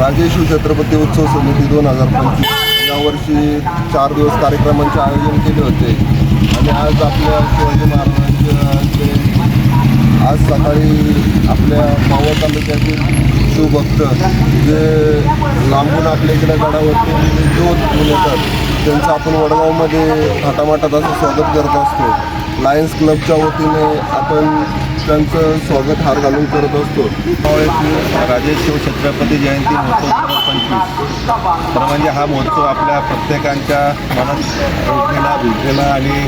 शिवछत्रपती उत्सव समिती दोन हजार पंचवीस. यावर्षी चार दिवस कार्यक्रमांचे आयोजन केले होते. आणि आज आपल्या शिवाजी महाराजांचे आज सकाळी आपल्या मावळ तालुक्यातील शिवभक्त जे लांबून आपल्या इकडे गडावरती जोत घेऊन येतात त्यांचं आपण वडगावमध्ये थाटामाटात असं स्वागत करत असतो. लायन्स क्लबच्या वतीने आपण त्यांचं स्वागत हार घालून करत असतो. मावळ्याची शिव छत्रपती जयंती महोत्सव पंचवीस. तर म्हणजे हा महोत्सव आपल्या प्रत्येकांच्या मनात रुजलेला भिजलेला आणि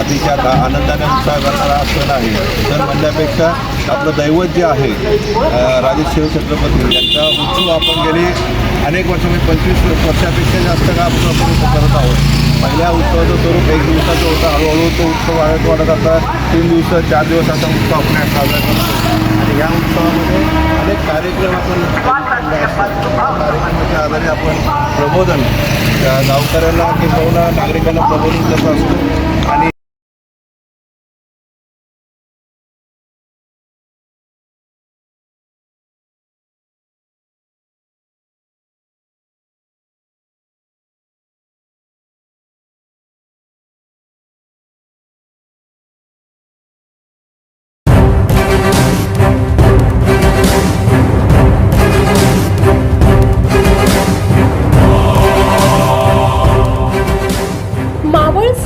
अतिशय आनंदाने उत्साह करणारा सण आहे. सण म्हणण्यापेक्षा आपलं दैवत जे आहे अ, शिव छत्रपती यांचा उत्सव आपण गेली अनेक वर्ष म्हणजे पंचवीस वर्षापेक्षा जास्त का आपण करत आहोत. पहिल्या उत्सवाचं स्वरूप एक दिवसाचं होतं. हळूहळू तो उत्सव वाढत वाढत आता तीन दिवस चार दिवस असा उत्सव आपण साजरा करतो आणि या उत्सवामध्ये अनेक कार्यक्रम आपण कार्यक्रमाच्या आधारे आपण प्रबोधन गावकऱ्यांना किंवा नागरिकांना प्रबोधन करत असतो. आणि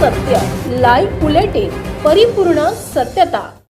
सत्य लाईव्ह बुलेटिन परिपूर्ण सत्यता.